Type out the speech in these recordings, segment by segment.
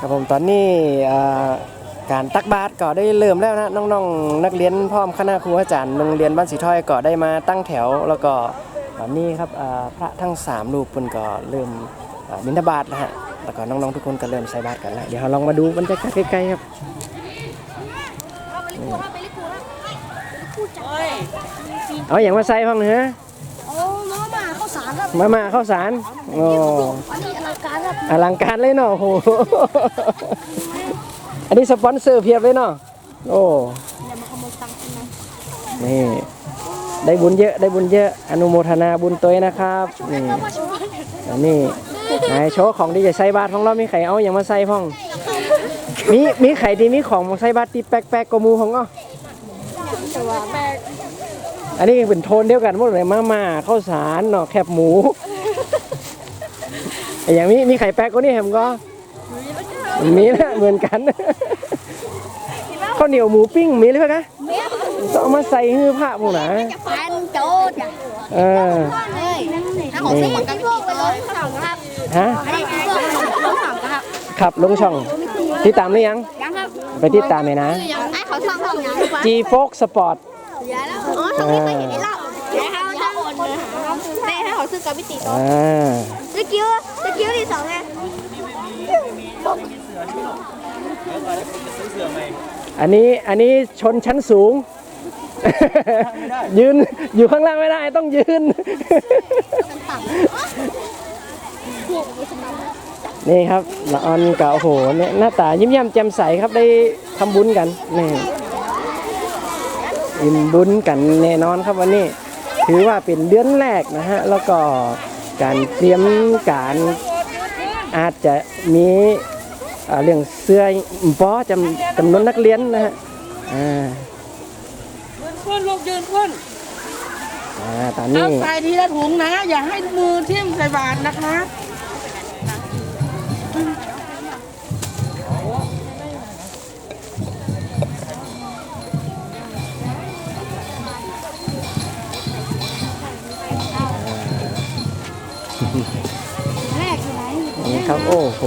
ครับผมตอนนี้การตักบาตรก็ได้เริ่มแล้วนะน้องๆ นักเรียนพร้อมคณะครูอาจารย์โรงเรียนบ้านสีถ้อยก็ได้มาตั้งแถว แล้วก็ตอนนี้ครับพระทั้งสามรูปเพิ่นก็เริ่มอ่าบิณฑบาตนะฮะแล้วก็น้องๆทุกคนก็เริ่มใส่บาตรกันแล้วเดี๋ยวเราลองมาดูบรรยากาศใกล้ๆครับเอาอย่างมาใส่พ้องเนอะโอ้มาม่าข้าวสารครับมามาข้าวสารโอ้ การครับอลังการเลยเนาะโอ้โห อันนี้สปอนเซอร์เพียบเลยเนาะ โอ้ อย่ามาขโมยตังค์ฉันนะนี่ ได้บุญเยอะ ได้บุญเยอะ อนุโมทนาบุญตัวเองนะครับ นี่อันนี้นายโชว์ของที่จะใส่บาตรของเรา มีไข่เอาอย่างมาใส่พ่อง มีมีไข่ดีมีของมาใส่บาตรตีแป๊กๆกว่าหมูของก็อันนี้เป็นโทนเดียวกันหมดเลยมาม่าข้าวสารเนาะแคบหมู อ้อย่างนี้มีไข่แป๊กก็นี่แฮมก็มีนะเหมือนกันข้าวเหนียวหมูปิ้งมีหรือเปล่าคะต้องเอามาใส่ฮื้อผ้าพวกหนาแฟนโจดอะเออเฮ้ยถ้าของซื้อกันพวกไปเลยสองครับฮะอันนี้พวกของสองครับขับลงช่องที่ตามหรือยังยังครับไปที่ตามเลยนะยังไอ้เขาสองของยัง G Fox Sport อ๋อตรงนี้ไม่เห็นไอ้เล่าเดี๋ยวเขาจะโอนเงินหา แม่ให้เขาซื้อกับพิติอ่าสกิลสกิลที่สองไงอันนี้อันนี้ชนชั้นสูง ยืนอยู่ข้างล่างไม่ได้ต้องยืนนี่ครับละออนกับโอ้โหเนี่ยหน้าตายิ้มแย้มแจ่มใสครับได้ทำบุญกันนี่อิ่มบุญกันแน่นอนครับวันนี้ ถือว่าเป็นเดือนแรกนะฮะ แล้วก็การเตรียมการอาจจะมีเรื่องเสื้อปอจำจำนวนนักเรียนนะฮะอ่ายืนขึ้นลูกยืนขึ้นอ่าตอนเอาใส่ทีละถุงนะ อย่าให้มือทิ่มใส่บาตรนะคะ ครับ โอ้โห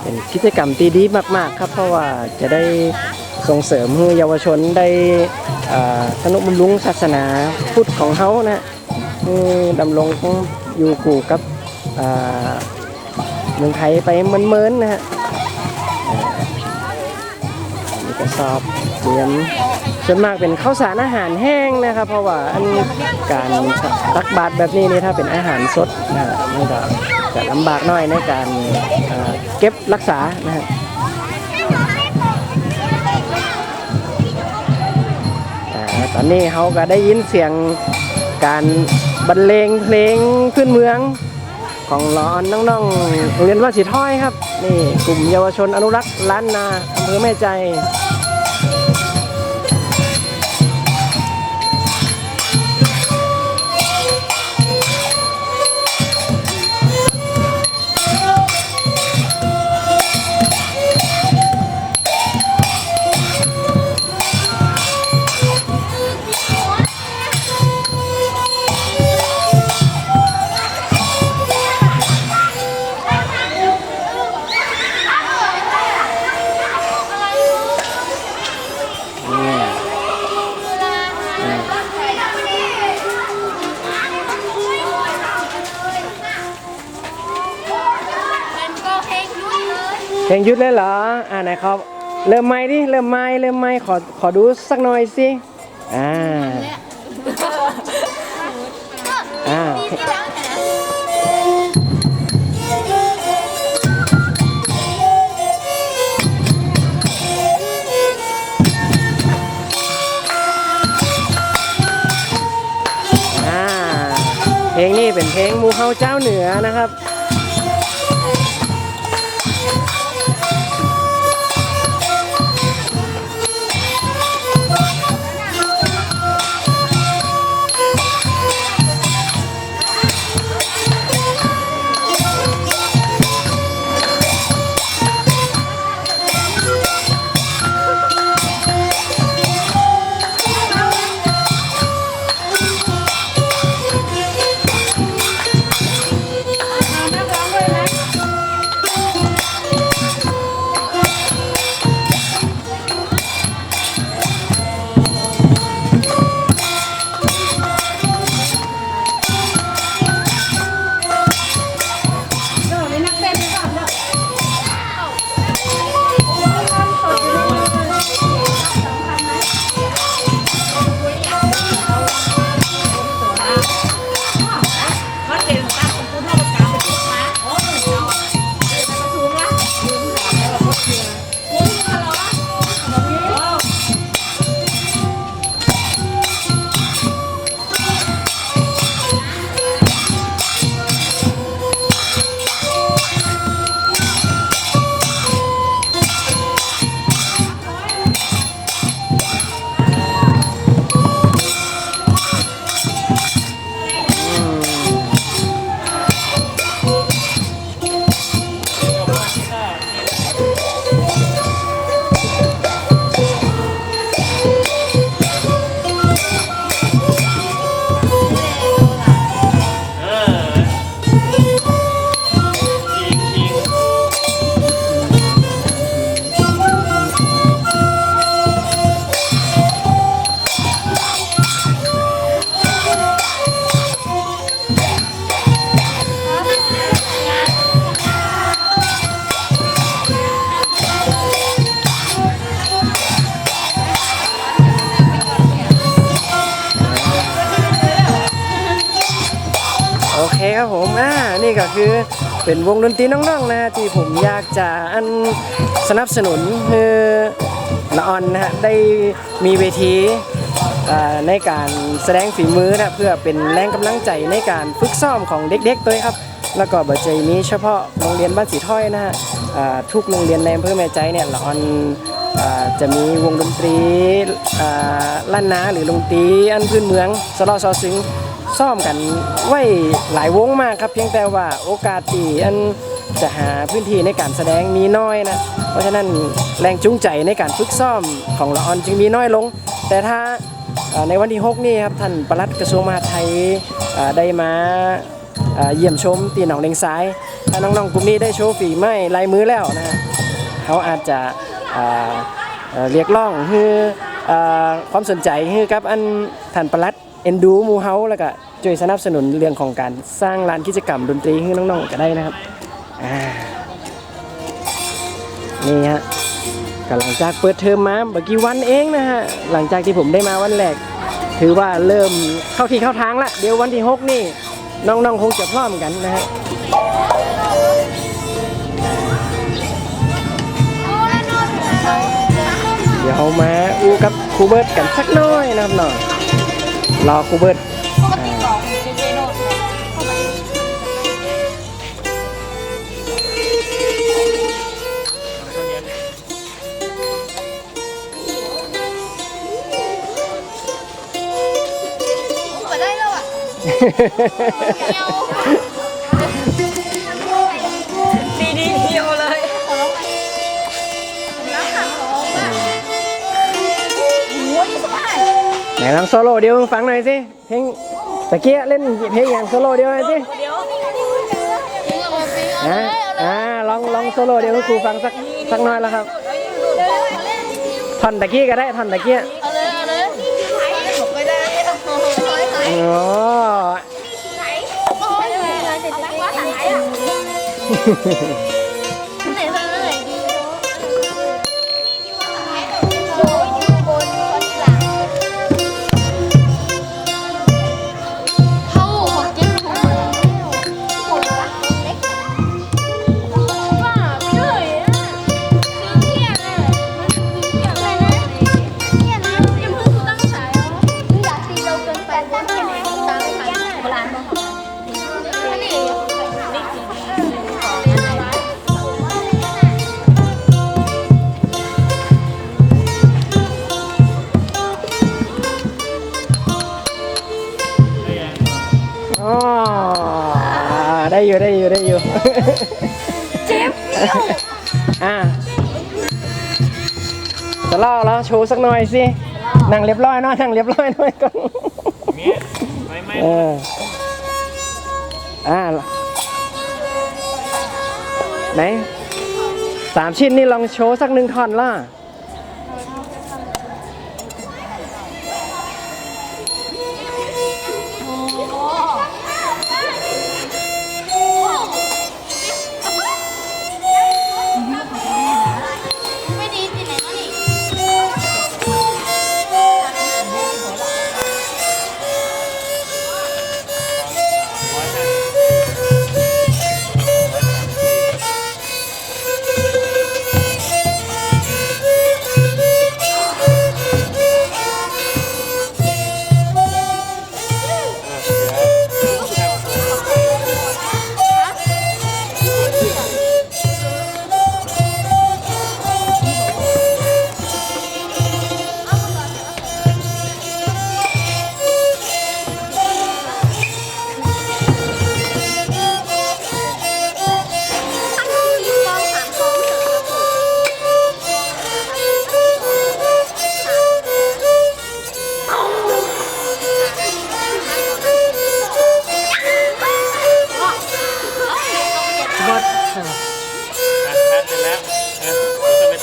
เป็นกิจกรรมที่ดีมาก ๆ ครับ เพราะว่าจะได้ส่งเสริมให้เยาวชนได้อ่าทนุบำรุงศาสนาพุทธของเขานะดำรงอยู่คู่กับเมืองไทยไปเหมินๆนะฮะอ่ามีกระสอบเตรียม ส่วนมากเป็นข้าวสารอาหารแห้งนะครับ เพราะว่าอันการตักบาตรแบบนี้นี่ถ้าเป็นอาหารสดนะมันก็จะลำบากน่อยในการเก็บรักษานะฮะแต่ตอนนี้เขาก็ได้ยินเสียงการบรรเลงเพลงพื้นเมืองของร้อนน้องๆโรงเรียนวัดสีถ้อยครับนี่กลุ่มเยาวชนอนุรักษ์ล้านนาอำเภอแม่ใจ เพลงหยุดเลยเหรอ อ่าไหนครับ เริ่มไม่ดิ เริ่มไม่เริ่มไม่ขอ ขอดูสักหน่อยสิ อ่า อ่า อ่า เพลงนี้เป็นเพลงหมูเฮาเจ้าเหนือนะครับ เป็นวงดนตรีน้องๆนะที่ผมอยากจะอันสนับสนุนคือละออนนะฮะได้มีเวทีอ่าในการแสดงฝีมือนะเพื่อเป็นแรงกำลังใจในการฝึกซ้อมของเด็กๆด้วครับ แล้วก็บัจเจนี้เฉพาะโรงเรียนบ้านสีถ้อยนะฮะทุกโรงเรียนในอำเภอแม่ใจเนี่ยละออนจะมีวงดนตรีอ่าล้านนาหรือดนตรีอันพื้นเมืองสลอซอซึง ซ่อมกันไว้หลายวงมากครับ เพียงแต่ว่าโอกาสที่อันจะหาพื้นที่ในการแสดงมีน้อยนะ เพราะฉะนั้นแรงจูงใจในการฝึกซ้อมของละออนจึงมีน้อยลง แต่ถ้าในวันที่ 6 นี่ครับท่านปลัดกระทรวงมหาดไทยได้มาเยี่ยมชมตีหนองเลงซ้าย ถ้าน้องๆกลุ่มนี้ได้โชว์ฝีไม้ลายมือแล้วนะเขาอาจจะเรียกร้องคืออความสนใจคือกับอันท่านปลัด เอ็นดูมูเฮาแล้วก็ช่วยสนับสนุนเรื่องของการสร้างลานกิจกรรมดนตรีให้น้องๆก็ได้นะครับนี่ฮะก็หลังจากเปิดเทอมมาเมื่อกี้วันเองนะฮะหลังจากที่ผมได้มาวันแรก ถือว่าเริ่มเข้าที่เข้าทางละเดี๋ยววันที่ 6 นี่ น้องๆคงจะพร้อมกันนะฮะเดี๋ยวมาอู้กับครูเบิร์ตกันสักหน้อยนะครับหน่อย รอคูเบิร์ตอ่าเปิดได้แล้วอะ ลองโซโล่เดียวฟังหน่อยสิ เพลงตะเกียเล่นเพลงอย่างโซโล่เดียวหน่อยสินะอ่าลองลองโซโล่เดียวให้ครูฟังสักสักหน่อยแล้วครับท่อนตะกี้ก็ได้ท่อนตะเกียเอาเลยเอาเลยผมไม่ได้โอ้ยอ๋อ เจ็บอะจะล่อแล้วโชว์สักหน่อยสินั่งเรียบร้อยหน่อยนั่งเรียบร้อยหน่อยก่อนเนี่ยไม่ไม่เอออ่าไหนสามชิ้นนี่ลองโชว์สักหนึ่งท่อนล่ะ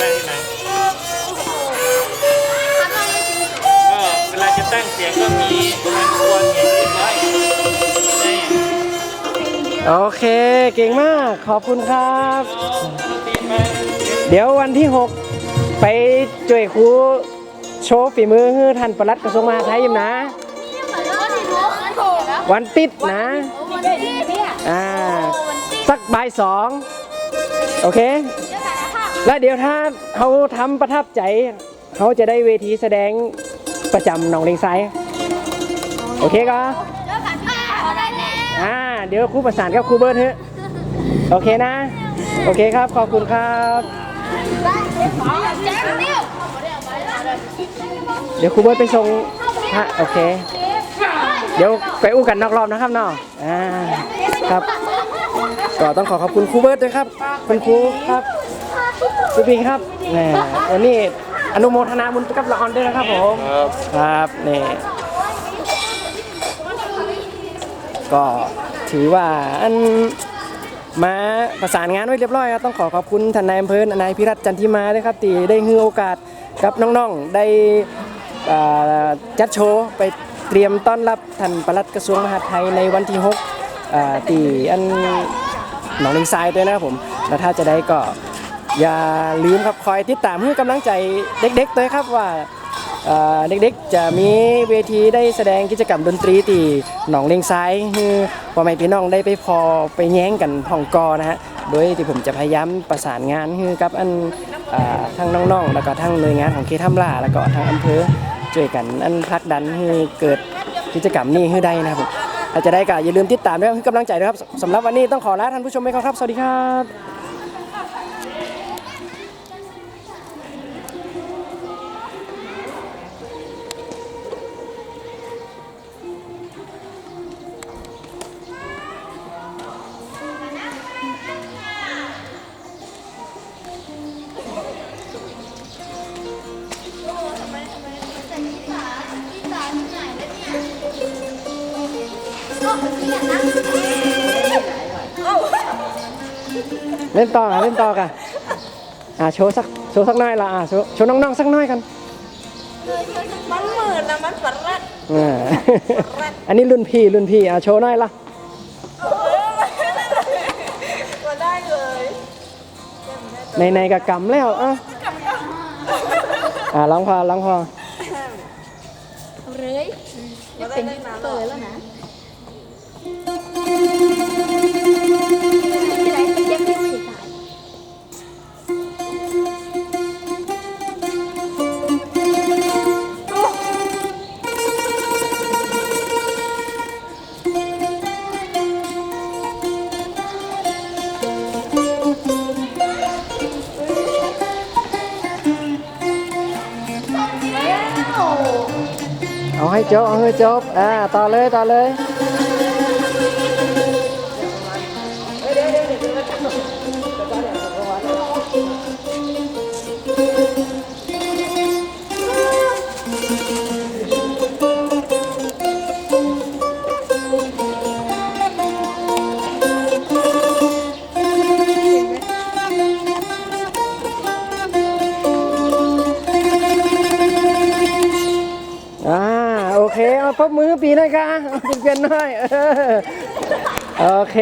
ตั้งที่ไหนก็เวลาจะตั้งเสียงก็มีการควรอย่างเรียบร้อยโอเคเก่งมาก ขอบคุณครับ เดี๋ยววันที่ 6 ไปจ่วยครูโชว์ฝีมือให้ท่านประลัดกระทรวงมหาดไทยยิมนะ วันติดนะ อ่า สักบ่ายสอง โอเค แล้วเดี๋ยวถ้าเขาทำประทับใจเขาจะได้เวทีแสดงประจำหนองเลงไซโอเคก็เดี๋ยวกันค่ะเอาได้แล้วอ่าเดี๋ยวครูประสานกับครูเบิร์ดเถอะโอเคนะ โอเคครับ ขอบคุณครับแจ๊คเดียวเดี๋ยวครูเบิร์ตไปส่งฮะโอเค เดี๋ยวไปอู้กันนอกรอบนะครับเนาะอ่าครับก็ต้องขอขอบคุณครูเบิร์ตด้วยครับคุณครูครับ คุณพี่ครับแหมวันนี้อนุโมทนาบุญกับละออนด้วยนะครับผมครับครับนี่ก็ถือว่าอันมาประสานงานไว้เรียบร้อยครับต้องขอขอบคุณทานนายอำเภอนายพิรัตน์จันทิมาด้วยครับที่ได้ให้โอกาสกับน้องๆได้อ่าจัดโชว์ไปเตรียมต้อนรับท่านปลัดกระทรวงมหาดไทยในวันที่6อ่าที่อันหนองลิงทรายด้วยนะครับผม แล้วถ้าจะได้ก็ อย่าลืมครับคอยติดตามให้กำลังใจเด็กๆด้วยครับว่าเด็กๆจะมีเวทีได้แสดงกิจกรรมดนตรีตีหนองเลงซ้ายให้พ่อแม่พี่น้องได้ไปพอไปแย้งกันห้องกอนะฮะโดยที่ผมจะพยายามประสานงานให้กับอันอทั้งน้องๆ แล้วก็ทั้งหน่วยงานของเคทำล่าแล้วก็ทางอำเภอช่วยกันอันผลักดันให้เกิดกิจกรรมนี้ให้ได้นะครับถ้าจะได้ก็อย่าลืมติดตามด้วยให้กำลังใจด้วยครับสำหรับวันนี้ต้องขอลาท่านผู้ชมไปก่อนครับ สวัสดีครับ ล่นต่อกันเล่นต่อกันอ่าโชว์สักโชว์สักหน่อยละอ่าโชว์โชว์น้องๆสักหน่อยกันมันหมื่นนะมันฝันรัดอ่าอันนี้รุ่นพี่รุ่นพี่อ่าโชว์หน่อยละมาได้เลยในในๆกับกำแล้วอะอ่าร้องพอร้องพอเลยจะเป็นเปิดแล้วนะ จบเอาให้จบอ่าต่อเลยต่อเลย ให้เออโอเค